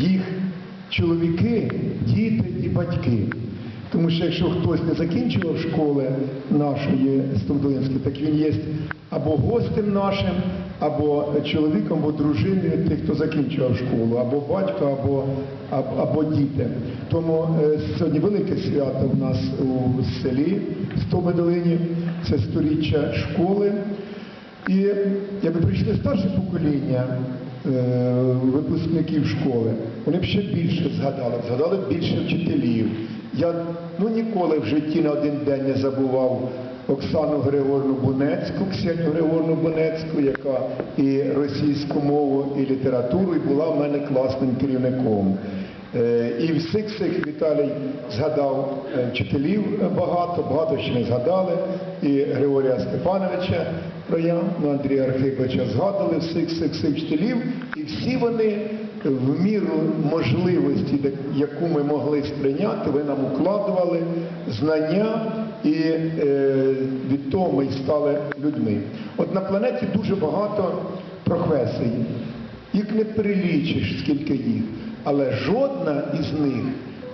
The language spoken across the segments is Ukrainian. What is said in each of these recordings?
їх чоловіки, діти і батьки. Тому що якщо хтось не закінчував школи нашої Стомдолинської, так він є або гостем нашим, або чоловіком, або дружиною тих, хто закінчував школу, або батько, або, або, або діти. Тому е, сьогодні велике свято в нас у селі Стомидолині, це сторіччя школи. І якби прийшли старше покоління випускників школи, вони б ще більше згадали, згадали б більше вчителів. Я ну, ніколи в житті на один день не забував Оксану Григорівну Бунецьку, Ксенію Григорівну Бунецьку, яка і російську мову, і літературу, і була в мене класним керівником. Е, І всіх цих Віталій згадав е, вчителів багато, багато ще не згадали. І Григорія Степановича Роя, ну, Андрія Архиповича згадали всіх всіх всіх вчителів, і всі вони в міру можливості, яку ми могли сприйняти, ви нам укладували знання і е, від того ми стали людьми. От на планеті дуже багато професій. Їх не перелічиш, скільки їх. Але жодна із них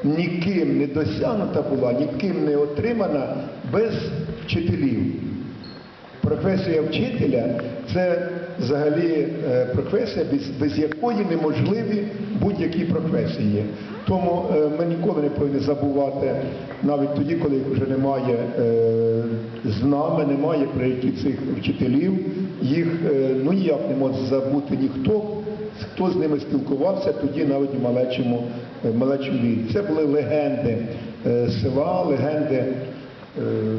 ніким не досягнута була, ніким не отримана без вчителів. Професія вчителя це взагалі е, професія, без, без якої неможливі будь-які професії. Тому е, ми ніколи не повинні забувати, навіть тоді, коли вже немає е, з нами, немає при які цих вчителів, їх ну ніяк не може забути ніхто, хто з ними спілкувався тоді навіть в малечому, малечому віці. Це були легенди села, легенди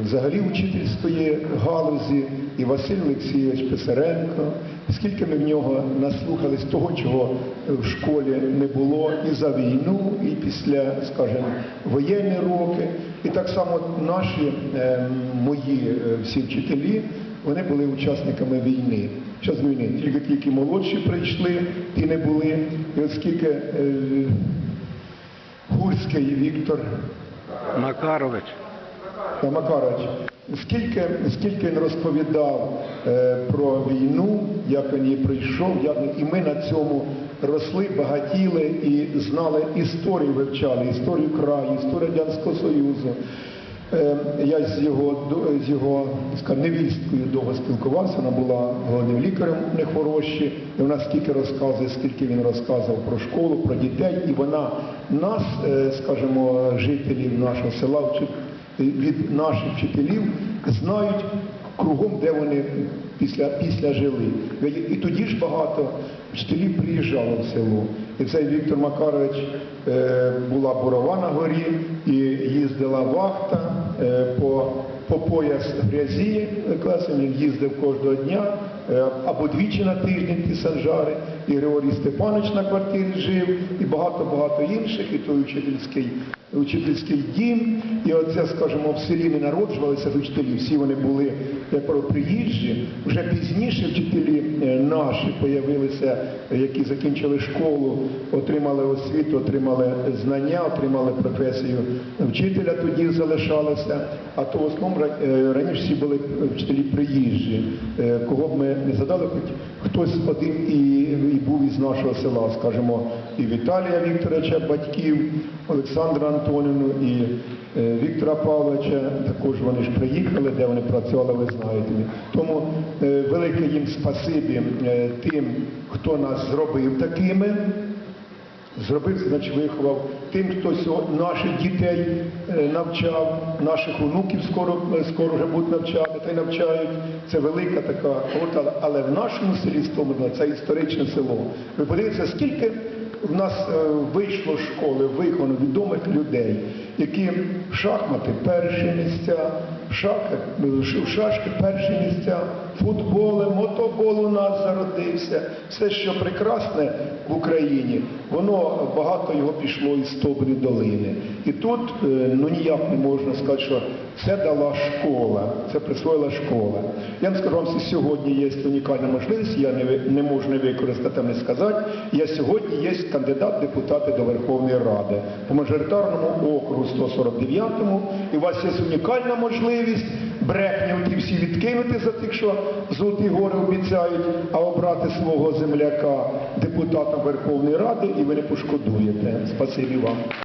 взагалі учительської галузі і Василь Олексійович Писаренко, скільки ми в нього наслухались того, чого в школі не було і за війну, і після, скажімо, воєнні роки. І так само наші е, мої е, всі вчителі, вони були учасниками війни. Час війни, тільки ті, які молодші прийшли, ті не були. І от скільки е, Гурський Віктор Макарович. Макарович, скільки, скільки він розповідав е, про війну, як він її прийшов, як і ми на цьому росли, багатіли і знали історію, вивчали, історію краю, історію Радянського Союзу. Е, я з його, з його скажу, невісткою довго спілкувався, вона була головним лікарем в нехворощі, і вона скільки розказує, скільки він розказував про школу, про дітей, і вона нас, е, скажімо, жителів нашого села, від наших вчителів знають кругом, де вони після, після жили. І тоді ж багато вчителів приїжджало в село. І цей Віктор Макарович е, була бурова на горі і їздила вахта е, по, по пояс грязі класом. Він їздив кожного дня е, або двічі на тиждень ті санжари. І Григорій Степанович на квартирі жив, і багато-багато інших, і той учительський учительський дім, і оце, скажімо, в селі не народжувалися вчителі, всі вони були про- приїжджі. Вже пізніше вчителі е, наші появилися, е, які закінчили школу, отримали освіту, отримали знання, отримали професію вчителя, тоді залишалися. А то в основному е, раніше всі були вчителі приїжджі. Кого б ми не задали, хоч хтось один і, і був із нашого села, скажімо, і Віталія Вікторовича, батьків, Олександра Антонівну і Віктора Павловича. Також вони ж приїхали, де вони працювали, ви знаєте. Тому е, велике їм спасибі е, тим, хто нас зробив такими. Зробив, значить, виховав тим, хто сьогодні наших дітей е, навчав, наших онуків скоро, скоро вже будуть навчати, та й навчають. Це велика така але- в нашому селі Стомидла це історичне село. Ви подивіться, скільки в нас е, вийшло з школи, виконано відомих людей, які шахмати перші місця, в в шашки перші місця, футболи, мотобол у нас зародився. Все, що прекрасне в Україні, воно багато його пішло із Стобрі долини. І тут е, ну ніяк не можна сказати, що це дала школа, це присвоїла школа. Я вам скажу що сьогодні є унікальна можливість, я не, не можу не використати, не сказати. Я сьогодні є кандидат депутати до Верховної Ради по мажоритарному округу 149-му, і у вас є унікальна можливість брехні ті всі відкинути за тих, що золоті гори обіцяють, а обрати свого земляка депутатом Верховної Ради, і ви не пошкодуєте. Спасибі вам.